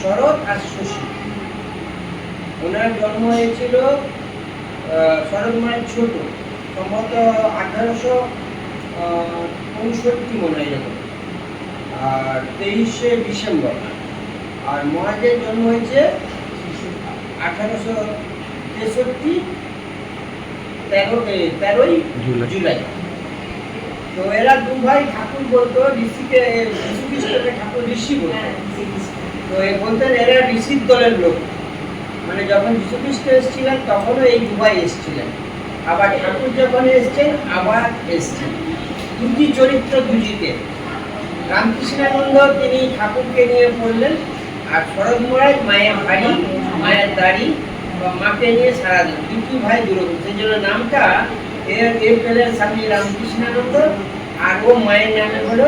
শরৎ আর শশী। ওনার জন্ম হয়েছিল শরৎ মায়ের ছোট। সম্ভবত আঠারোশো পঁয়ষট্টি মনে হয় এরকম আর তেইশে ডিসেম্বর। আর মহাজের জন্ম হয়েছে আঠারোশো তেষট্টি তেরো তেরোই জুলাই। জুলাই। তো এরা দু ভাই ঠাকুর বলতো ঋষিকে যীশু খ্রিস্টকে ঠাকুর ঋষি বলতো। তো এরা ঋষির দলের লোক। মানে যখন যীশু খ্রিস্ট এসেছিলেন, তখনও এই দু ভাই এসেছিলেন। আবার ঠাকুর যখন এসছেন, আবার এসছেন। দুটি চরিত্র দুটিতে রামকৃষ্ণানন্দ তিনি ঠাকুরকে নিয়ে পড়লেন আর শরৎ মায়ের মায়ের দাড়ি বা মাকে নিয়ে দুটি ভাই দুরকম সেই জন্য নামটা এর এর পেলেন স্বামী রামকৃষ্ণানন্দ আর ও মায়ের নামে হলো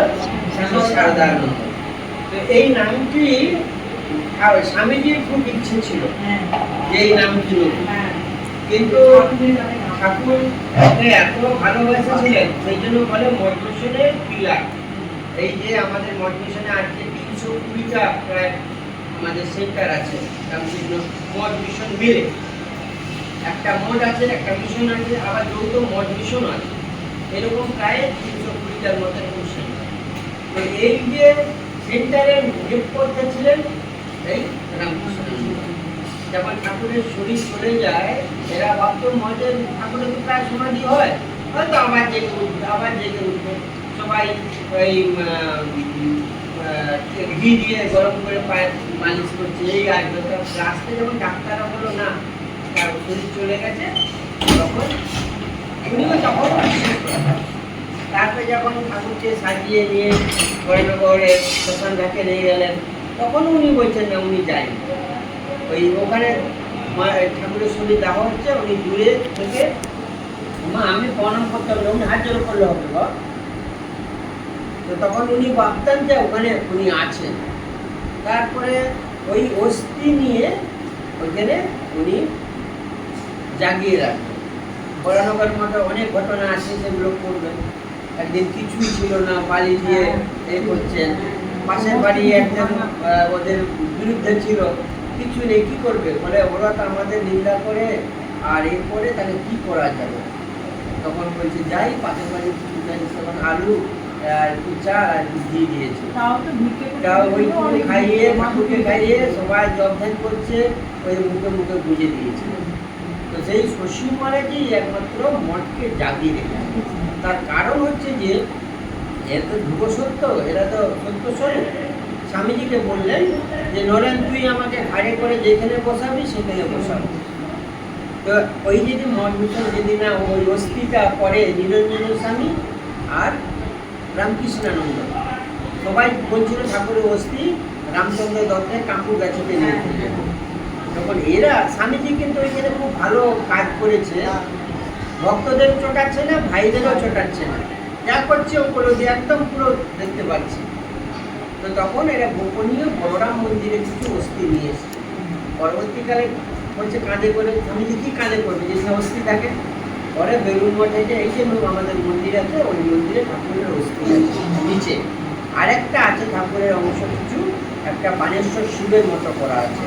স্বামী শারদানন্দ তো এই নামটি স্বামীজির খুব ইচ্ছে ছিল। এই নামটি হোক। কিন্তু ঠাকুর এত ভালোবেসেছিলেন সেই জন্য বলে মঠমিশনের পিলার এই যে আমাদের মঠমিশনে আজকে তিনশো কুড়িটা প্রায় আমাদের সেন্টার আছে। রামকৃষ্ণ মঠ মিশন মিলে। একটা মঠ আছে একটা মিশন আছে আবার যৌথ মঠ মিশন আছে। এরকম প্রায় তিনশো কুড়িটার মতো এরকম সেন্টার তো এই যে সেন্টারের হেড ছিলেন যখন ঠাকুরের শরীর চলে যায়, এরা ভাবতো ঠাকুরের প্রায় সমাধি হয়। হয়তো সবাই ওই ঘি দিয়ে গরম করে মালিশ করছে, এই যখন না তার শরীর চলে গেছে। তখন তখন তারপরে যখন ঠাকুরকে সাজিয়ে নিয়ে গড়ে শ্মশান ঘাটে নিয়ে গেলেন তখন উনি বলছেন না উনি যায়নি। ওই ওখানে মা- ঠাকুরের শরীর দেওয়া হচ্ছে উনি দূরে থেকে মা আমি প্রণাম করতে হবে উনি হাত জোর করলে হবে তো তখন উনি ভাবতেন যে ওখানে উনি আছেন। তারপরে ওই অস্থি নিয়ে ওইখানে উনি জাগিয়ে রাখবেন ভয়ানকের মতো অনেক ঘটনা আছে সেগুলো করবেন। একদিন কিছুই ছিল না পালি দিয়ে এ করছেন। পাশের বাড়ি একজন ওদের বিরুদ্ধে ছিল। কিছু নেই কি করবে? বলে ওরা তো আমাদের নিন্দা করে আর এ করে তাহলে কি করা যাবে? তখন বলছে যাই পাশের বাড়ি কিছু যাই তখন আলু আর একটু আর একটু দিয়েছে। তাও তো ভিক্ষে করে তাও ওই খাইয়ে ভিক্ষে ঠাকুরকে খাইয়ে সবাই জব ধ্যান করছে ওই মুখে মুখে বুঝে দিয়েছে। তো সেই শশী মহারাজই একমাত্র মঠকে জাগিয়ে রেখেছে। তার কারণ হচ্ছে যে এর তো ধ্রুব সত্য, এরা তো সত্য স্বরূপ। স্বামীজিকে বললেন যে, নরেন, তুই আমাকে ঘাড়ে করে যেখানে বসাবি, সেখানে বসাবো। তো ওই যদি মঠ মিশন যদি না, ওই অস্থিটা পরে নিরঞ্জন স্বামী আর রামকৃষ্ণানন্দ। সবাই বলছিল, ঠাকুরের অস্থি রামচন্দ্র দত্তের কাকুর গাছিতে নিয়ে তখন এরা, স্বামীজি কিন্তু ওইখানে খুব ভালো কাজ করেছে। ভক্তদের চটাচ্ছে না, ভাইদেরও চটাচ্ছে না। যা করছে ওগুলো দিয়ে একদম পুরো দেখতে পাচ্ছি। তো তখন এরা গোপনীয় বলরাম মন্দিরে কিছু অস্থি নিয়ে এসছে। পরবর্তীকালে বলছে, কাঁধে করে স্বামীজি কি কাঁধে করবে। যে অস্থি থাকে পরে বেলুন মঠে যে এই যে আমাদের মন্দির আছে, ওই মন্দিরে ঠাকুরের অস্থি নিচে। আরেকটা আছে ঠাকুরের অংশ কিছু, একটা বানেশ্বর শিবের মতো করা আছে।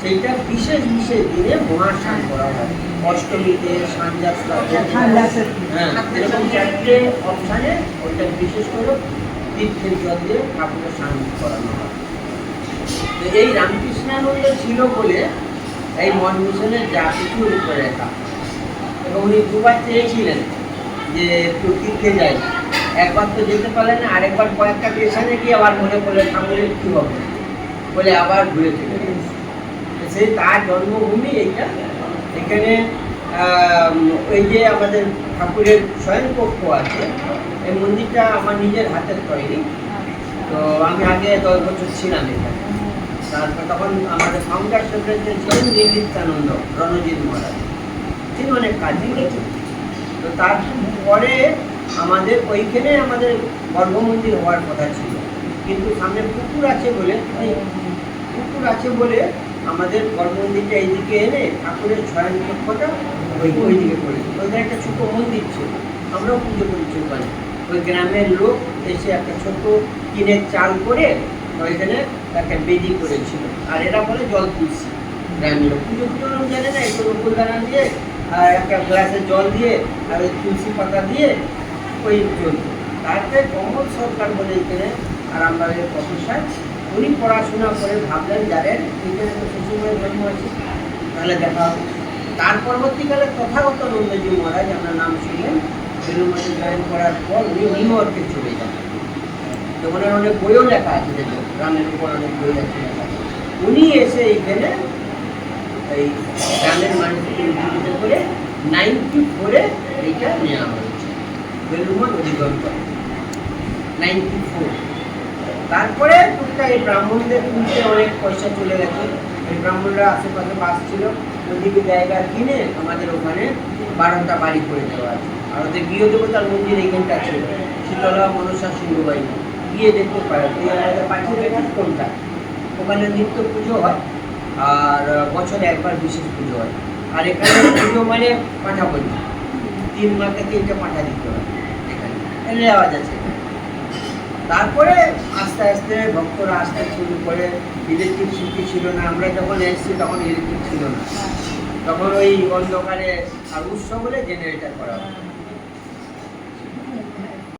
সেইটা বিশেষ বিশেষ দিনে মহাস্নান করা হয়। অষ্টমীতে। হ্যাঁ এরকম চারটে অপশানে ওইটা বিশেষ করে তীর্থের জল দিয়ে ঠাকুরের স্নান করানো হয়। তো এই রামকৃষ্ণানন্দ ছিল বলে এই মন মিশনের যা কিছু রূপরেখা। এবং উনি দুবার চেয়েছিলেন যে একটু তীর্থে যাই। একবার তো যেতে পারলেন না আরেকবার কয়েকটা পেছনে গিয়ে আবার মনে করলেন ঠাকুরের কী হবে? বলে আবার ঘুরে চলে গেলেন। সেই তার জন্মভূমি এইটা এখানে ওই যে আমাদের ঠাকুরের শয়নকক্ষ আছে। এই মন্দিরটা আমার নিজের হাতের তৈরি। তো আমি আগে দশ বছর ছিলাম এখানে। তারপর তখন আমাদের ফাউন্ডার সেক্রেটারি ছিলেন নির্লিপ্তানন্দ রণজিৎ মহারাজ। তিনি অনেক কাজ করেছেন। তো তারপরে আমাদের, ওইখানে আমাদের গর্ভমন্দির হওয়ার কথা ছিল। কিন্তু সামনে পুকুর আছে বলে এই পুকুর আছে বলে আমাদের গর্ভমন্দিরটা এইদিকে এনে ঠাকুরের ছয় কক্ষটা ওই ওইদিকে করে ওইখানে একটা ছোট মন্দির ছিল। আমরাও পুজো করেছি ওখানে ওই গ্রামের লোক এসে একটা ছোট টিনের চাল করে ওইখানে একটা বেদি করেছিল। আর এরা বলে জল তুলসী। গ্রামের লোক। পুজো পুজো লোক জানে না একটু নকুলদানা দিয়ে, আর একটা গ্লাসে জল দিয়ে, আর ওই তুলসী পাতা দিয়ে ওই চলত তারপরে কমল সরকার বলে এখানে আরামবাগের প্রফেসর উনি পড়াশোনা করে ভাবলেন এখানে তো শ্বশুরের জন্ম আছে তাহলে দেখা হবে। তার পরবর্তীকালে তথাগত নন্দজি মহারাজ আমরা নাম শুনলেন বেলুমতে জয়েন করার পর উনি নিউ ইয়র্কে চলে যান। তো ওনার অনেক বইও লেখা আছে দেখবেন রামের উপর অনেক বই আছে উনি এসে এইখানে এই গ্রামের মানুষকে করে নাইনটি ফোরে এইটা নেওয়া হয়েছে। বেলুমন অধিগম করে নাইনটি ফোর তারপরে টুকটাক এই ব্রাহ্মণদের তুলতে অনেক পয়সা চলে গেছে। এই ব্রাহ্মণরা আশেপাশে বাস ছিল। ওদিকে জায়গা কিনে আমাদের ওখানে বারোটা বাড়ি করে দেওয়া আছে। আর ওদের গৃহদেবতার মন্দির এইখানটা ছিল। শীতলা মনসা সিংহবাড়ি। গিয়ে দেখতে পারে তুই আমাদের কোনটা? ওখানে নিত্য পুজো হয়, আর বছরে একবার বিশেষ পুজো হয়। আর এখানে পুজো মানে পাঠা বলি তিন মাসে তিনটে পাঠা দিতে হয়। এখানে। রেওয়াজ আছে। তারপরে আস্তে আস্তে ভক্তরা আসতে শুরু করে ইলেকট্রিক শিল্পী ছিল না। আমরা যখন এসেছি তখন ইলেকট্রিক ছিল না। তখন ওই অন্ধকারে আর উৎসব হলে জেনারেটার করা হয়